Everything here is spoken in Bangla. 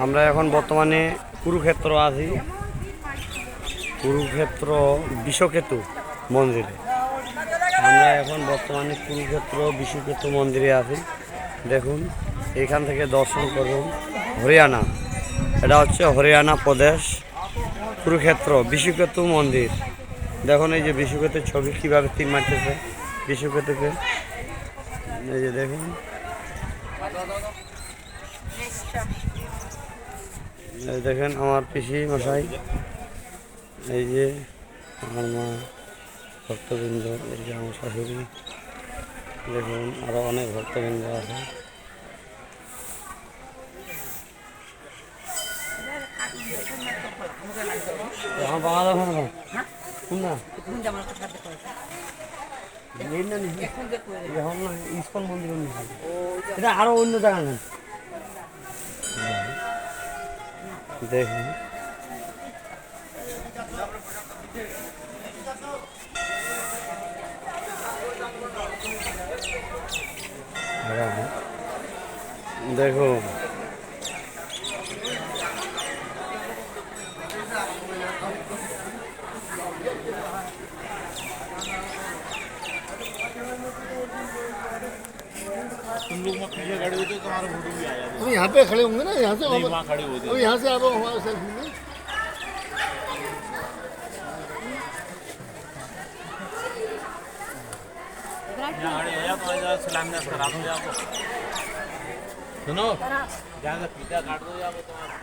আমরা এখন বর্তমানে কুরুক্ষেত্র আছি। কুরুক্ষেত্র বিশ্বকেতু মন্দিরে। আমরা এখন বর্তমানে কুরুক্ষেত্র বিশ্বকেতু মন্দিরে আছি। দেখুন, এখান থেকে দর্শন করুন। হরিয়ানা, এটা হচ্ছে হরিয়ানা প্রদেশ কুরুক্ষেত্র বিশ্বকেতু মন্দির। দেখুন, এই যে বিশ্বকেতুর ছবি কীভাবে তিন মারতেছে বিশ্বকেতুকে। এই যে দেখুন। দেখেন আমার পিসি মশাই এই যে আমার মা ভক্তবৃন্দ এই যে আমার শাশুড়ি দেখুন আরও অনেক ভক্তবৃন্দ আছে। না শুন না। এই এখন না ইস্কন মন্দির আরও অন্য জায়গা না দেখুন দেখো तुम लोग पीछे खड़े होते तुम्हारा तो फ़ोटो भी आ जाता यहाँ पे खड़े होंगे ना यहाँ से वहाँ खड़े होते अब यहाँ से आप हमारे सेल्फी में तो सुनो। काट दो तुम्हारा